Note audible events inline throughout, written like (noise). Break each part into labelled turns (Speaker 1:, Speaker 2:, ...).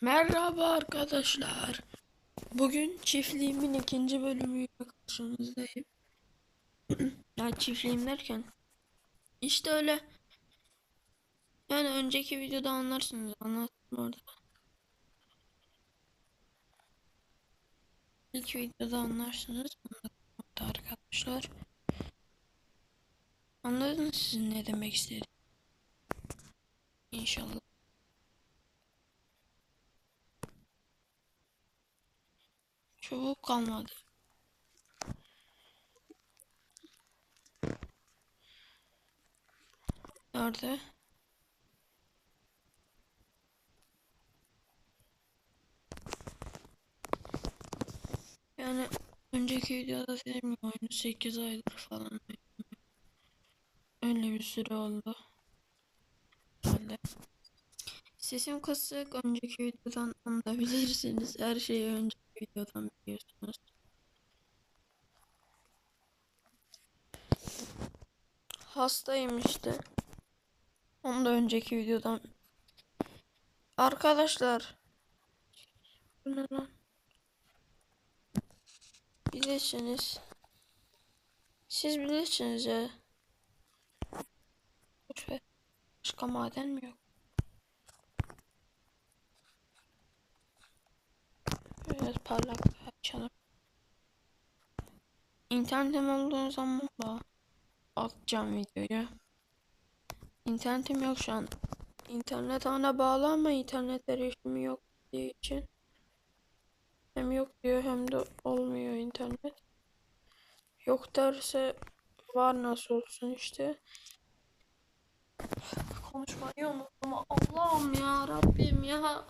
Speaker 1: Merhaba arkadaşlar. Bugün çiftliğimin ikinci bölümüyle karşınızdayım. (clears throat) ya çiftliğim derken işte öyle yani önceki videoda anlarsınız anlattım orada. İlk videoda anlarsınız arkadaşlar. Anladınız sizin ne demek istediğimi. İnşallah. Çubuk kalmadı. Nerede? Yani önceki videoda ya oyunu 8 aydır falan. Öyle bir süre oldu. Öyle. Sesim kısık önceki videodan anlayabilirsiniz. Her şeyi önceki videodan biliyorsunuz. Hastayım işte. Onu da önceki videodan. Arkadaşlar. Bu ne lan? Bilirsiniz. Siz bilirsiniz ya. Başka maden mi yok? Biraz parlak açalım. İnternetim olduğu zaman da atacağım videoyu. İnternetim yok şu an. İnternet ana bağlı ama internet erişimi yok diye için. Hem yok diyor hem de olmuyor internet. Yok derse var nasıl olsun işte. Konuşmayı unuttum. Allah'ım ya Rabbim ya.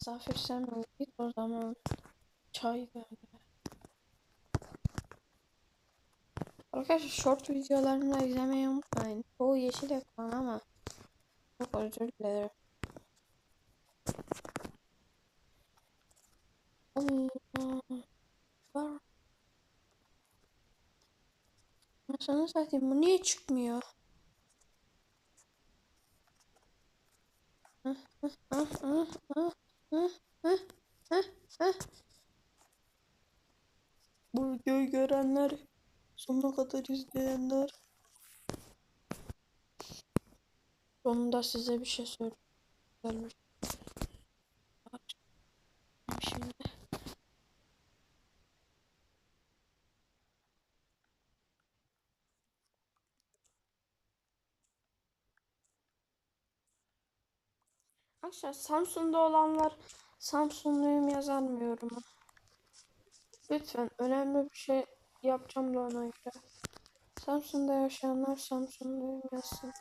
Speaker 1: Misafir sen mi git o zaman çay ver. Arkadaşlar short videolarını da izlemeyi unutmayın. Bu yeşil ekran ama çok özür dilerim. Allah. Nasıl satayım bu niye çıkmıyor? Hah, hah, hah, hah, hah, Bu videoyu görenler sonuna kadar izleyenler sonunda size bir şey söyleyeyim. Şimdi Arkadaşlar Samsun'da olanlar Samsunluyum yazar mı yoruma? Lütfen önemli bir şey yapacağım da ona göre. Samsun'da yaşayanlar Samsunluyum yazsın.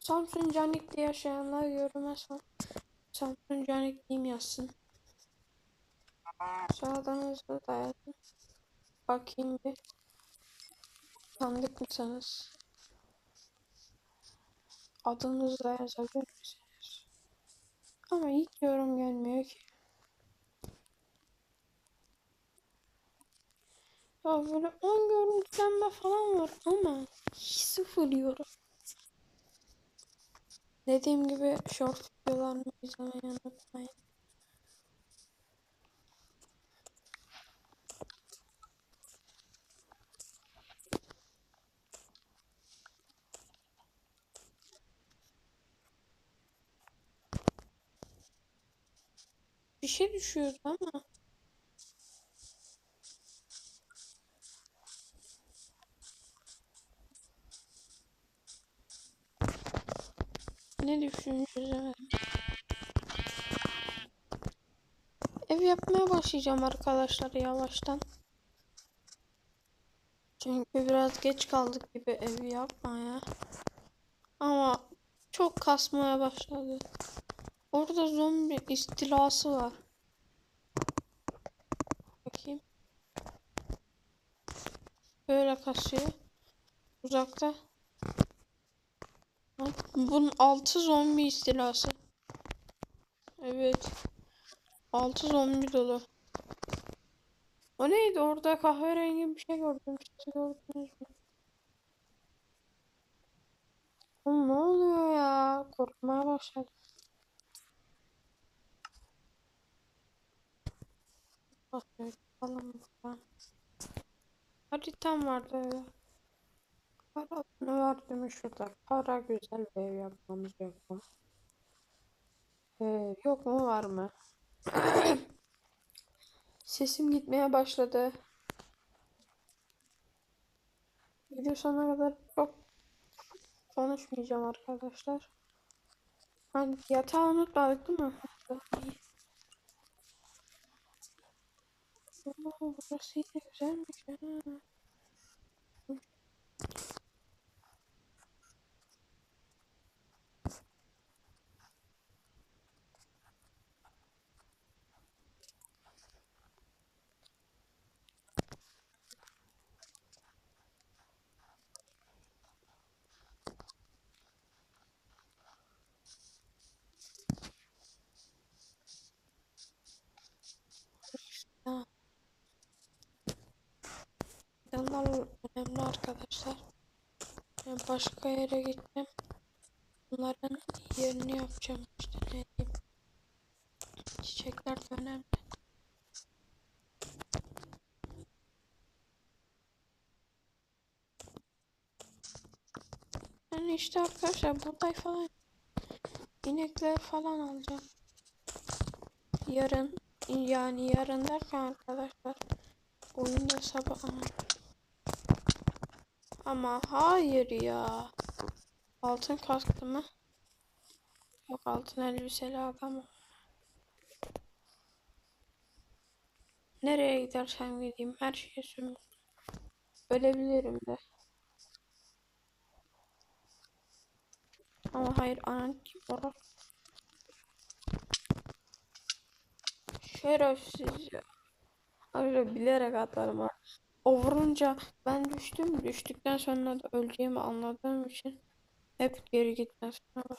Speaker 1: Samsun- Canik'te yaşayanlar yoruma Sam Samsun Canik'liyim yazsın. Sağdan hızlı da yazın. Bakayım bir. Tanıdık mısınız? Adınızı da yazabilir misiniz? Ama hiç yorum gelmiyor ki. Ya böyle 10 görüntülenme falan var ama hiç sıfır yorum. Dediğim gibi short videolarımı izlemeyi unutmayın. Şey düşüyordu ama. Ne düşünmüş çözemedim. Ev yapmaya başlayacağım arkadaşlar yavaştan. Çünkü biraz geç kaldık gibi evi yapmaya. Ama çok kasmaya başladı. Orada zombi istilası var. Bakayım. Böyle kasıyor. Uzakta. Bunun altı zombi istilası. Evet. Altı zombi dolu. O neydi? Orada kahverengi bir şey gördüm. Siz gördünüz mü? Oğlum ne oluyor ya? Korkmaya başladım. Buradan. Haritam vardı öyle. Parasını verdim şurada. Para güzel bir ev yapmamız yok mu? Ee, yok mu var mı? (clears throat) Sesim gitmeye başladı. Video sonuna kadar çok konuşmayacağım arkadaşlar. Hani yatağı unutmadık değil mi? Oo, burası yine Planlar önemli arkadaşlar. Ben başka yere gittim. Bunların yerini yapacağım işte ne diyeyim. Çiçekler de önemli. Yani işte arkadaşlar buğday falan inekler falan alacağım. Yarın yani yarın derken arkadaşlar oyunda sabah. Ama hayır ya altın kaskı mı? Yok altın elbiseli adam. Nereye gidersem gideyim her şeyi sömür. Ölebilirim de. Ama hayır anan kim orar? Şerefsiz ya. Öyle bilerek atarım ha. O vurunca ben düştüm. Düştükten sonra da öleceğimi anladığım için hep geri gitmesine bak.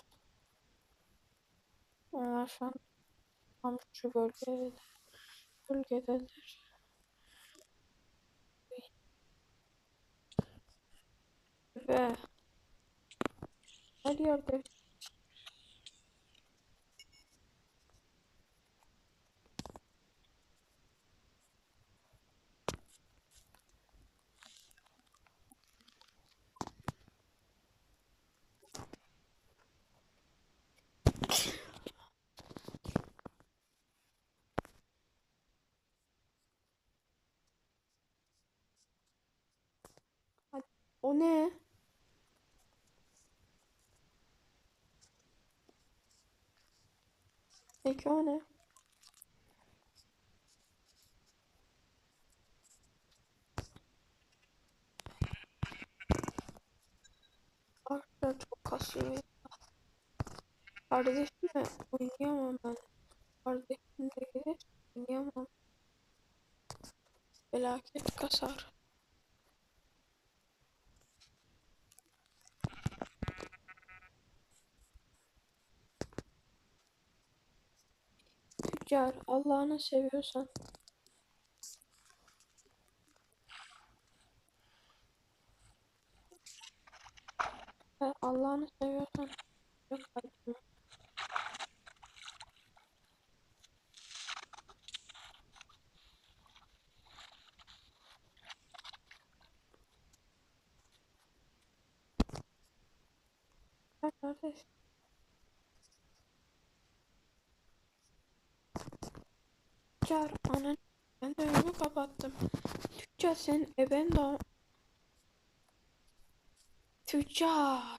Speaker 1: Onlar şu an tam şu bölgede bölgedeler. Ve her yerde o ne? Peki o ne? Arkadaşlar çok kasıyor. Kardeşimle oynayamam ben. Kardeşimle gelir oynayamam. Felaket kasar. Tüccar Allah'ını seviyorsan ve Allah'ını seviyorsan yok acıma. Sen neredesin? Tüccar anan ben de kapattım. Tüccar senin eben de Tüccar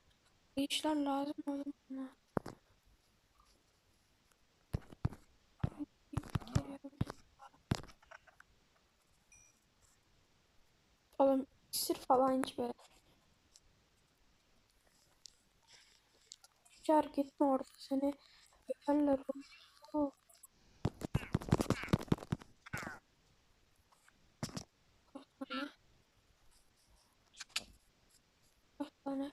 Speaker 1: işler lazım oğlum bana. Oğlum iksir falan içme. Tüccar gitme orada seni öperler oğlum. on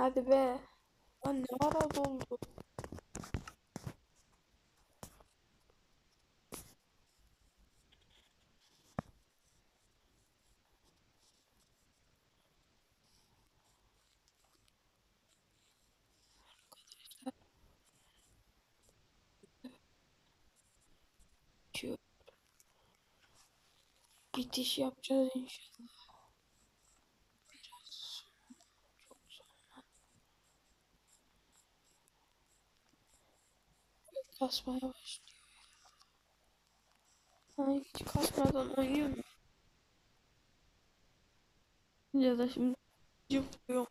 Speaker 1: هذا بيه النهار ظلوا bitiş yapacağız inşallah. Biraz çok sonra. Kasmaya başlıyor. Ay hiç kasmadan oynuyor mu? Ya da şimdi cıvlıyor.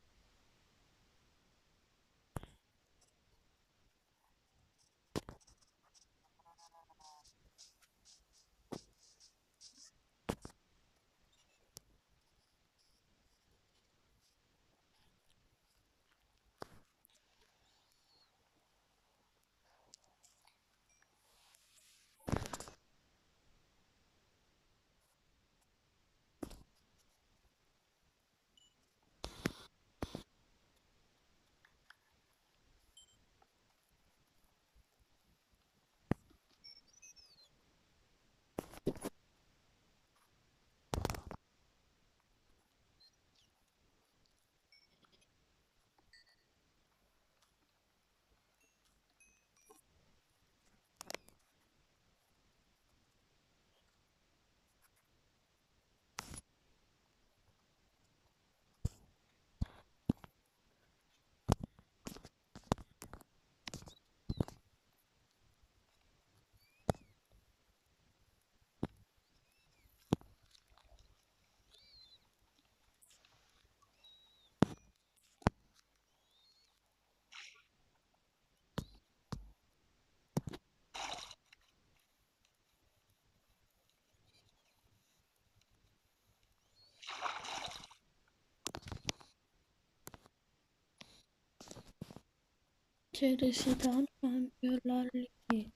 Speaker 1: Çeresi'den Şampiyonlar Ligi.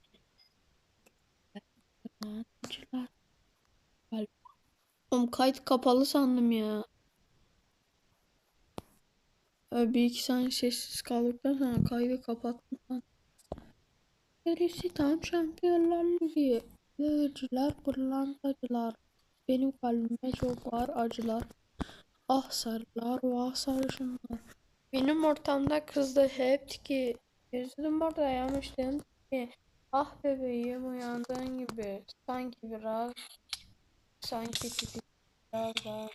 Speaker 1: Yabancılar. Oğlum kayıt kapalı sandım ya. Bir iki saniye sessiz kaldıktan sonra kaydı kapattım ben. Çeresi'den Şampiyonlar Ligi. Yağcılar, pırlantacılar. Benim kalbime çok ağır acılar. Ah sarılar, vah sarışınlar. Benim ortamda kızdı hep ki. Yüzüm orada yamıştım ki. Ah bebeğim uyandığın gibi. Sanki biraz. Sanki biraz daha.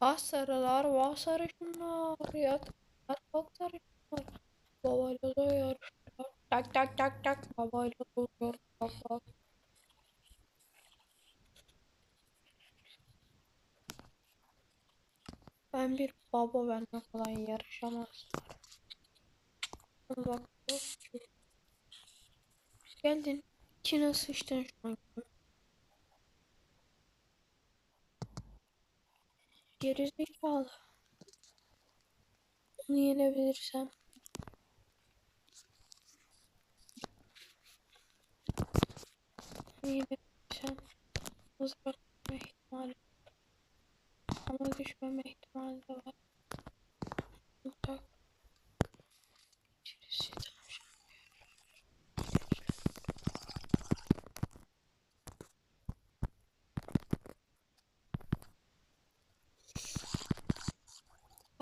Speaker 1: Ah sarılar, vah sarışınlar. Yat, yat bak sarışınlar. Babayla da yarışlar. Tak tak tak tak. Babayla da yarışlar. Ben bir baba benimle kolay yarışamaz. Bak Geldin. İçine sıçtın şu an. Gerizekalı. Onu yenebilirsem. Onu yenebilirsem. Uzaklaşma ihtimali. Ama düşmeme ihtimali de var. Mutlak.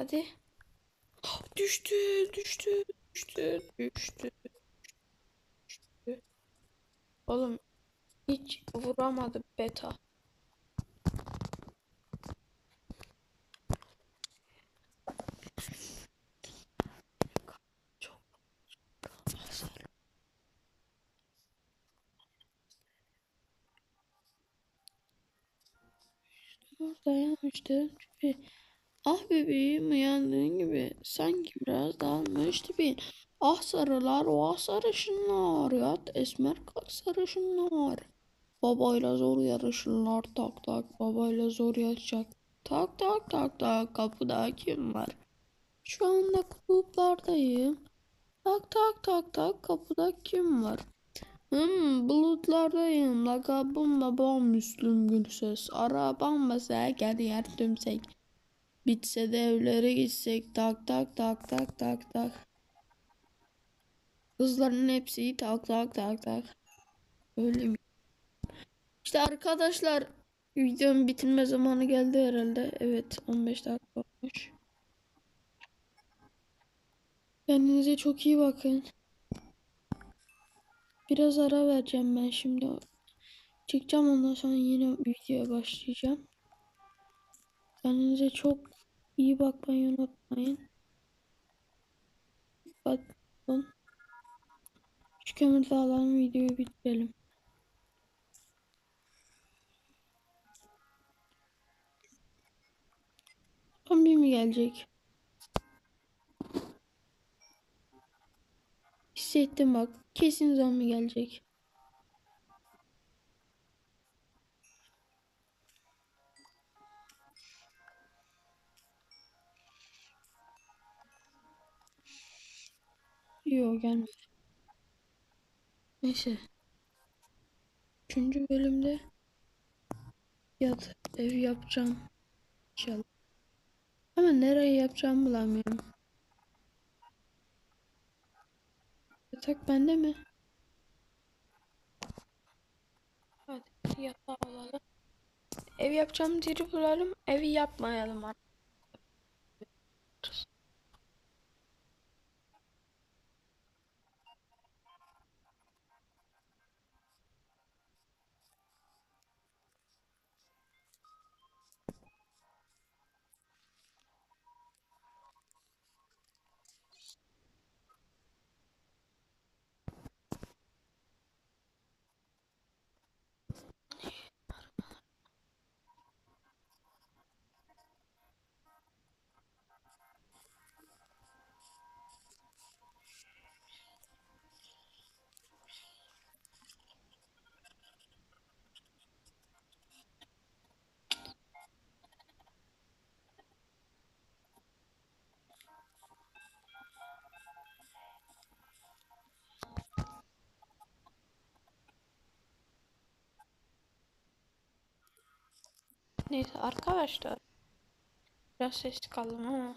Speaker 1: Hadi. Düştü, düştü, düştü, düştü, düştü. Oğlum hiç vuramadı beta. Dayanmıştı. Ah bebeğim sanki biraz dalmıştı bir. Ah sarılar, ah sarışınlar, yat esmer kalk sarışınlar. Babayla zor yarışırlar tak tak, babayla zor yaşayacak. Tak tak tak tak, kapıda kim var? Şu anda kulüplardayım. Tak tak tak tak, kapıda kim var? Hmm, bulutlardayım. Lakabım babam Müslüm Gürses. Arabam mesela gel yer tümsek. Bitse de evlere gitsek tak tak tak tak tak tak. Kızların hepsi tak tak tak tak. Öyle mi? İşte arkadaşlar videonun bitirme zamanı geldi herhalde. Evet 15 dakika olmuş. Kendinize çok iyi bakın. Biraz ara vereceğim ben şimdi. Çıkacağım ondan sonra yine videoya başlayacağım. Kendinize çok iyi bakmayı unutmayın. Bakın. Şu kömür dağılan videoyu bitirelim. Zombi mi gelecek? Hissettim bak. Kesin zombi gelecek. Yok gelmedi. Neyse. Üçüncü bölümde yat ev yapacağım. İnşallah. Ama nereye yapacağımı bulamıyorum. Yatak bende mi? Hadi yatağı alalım. Ev yapacağım yeri bulalım. Evi yapmayalım artık. Neyse arkadaşlar. Biraz ses kaldım ama.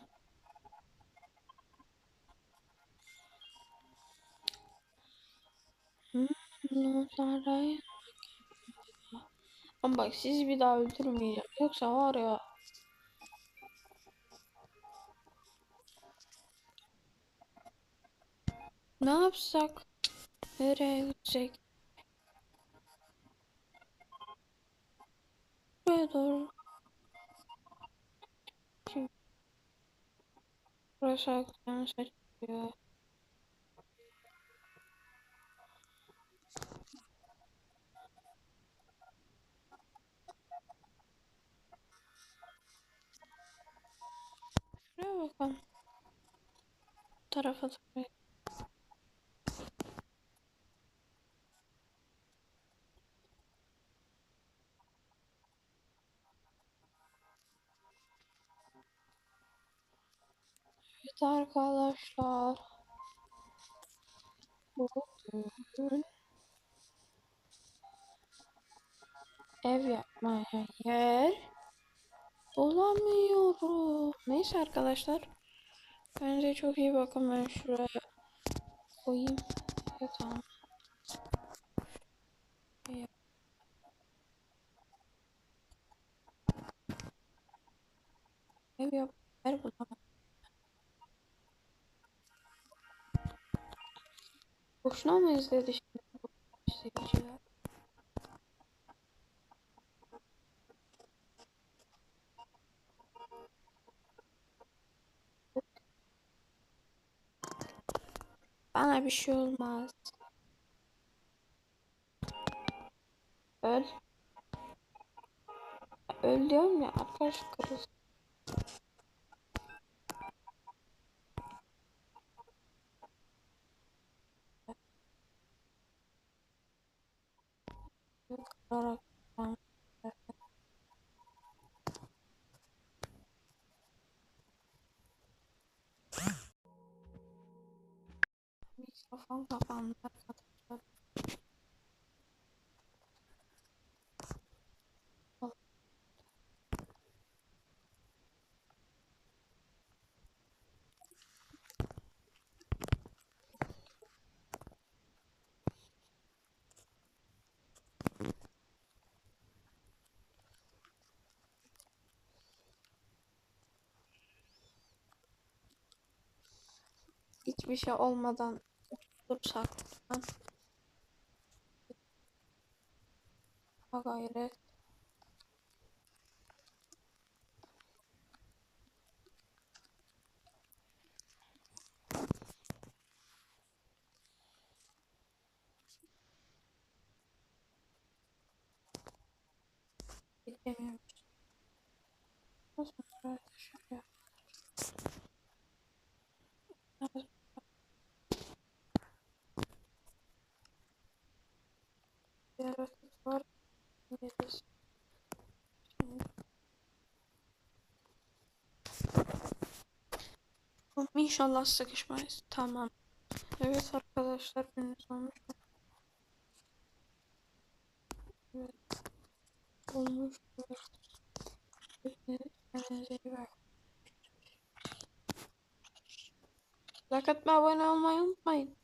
Speaker 1: Ama bak sizi bir daha öldürmeyeceğim. Yoksa var ya. Ne yapsak? Nereye gitsek? Buraya doğru. Şimdi burası akşam seçiyor. Şuraya bakalım. Bu tarafa doğru. Evet arkadaşlar. Bugün ev yapmaya yer bulamıyorum. Neyse arkadaşlar. Bence çok iyi bakın ben şuraya koyayım. Evet tamam. Ev- Ev yap yer bulamam. Boşuna mı izledi şimdi? Bana bir şey olmaz. Öl. Öl diyorum ya arkadaş kırız. Kırarak ben- Mikrofon kapandı arkadaşlar. Hiçbir şey olmadan dursak lütfen. Gayret. Gidemiyoruz. O zaman şöyle. Bir hareket var. Gideriz. Şimdi. Tamam, İnşallah sıkışmayız. Tamam. Evet arkadaşlar gününüz olmuş. Evet. Olmuş. Like atmayı, abone olmayı unutmayın.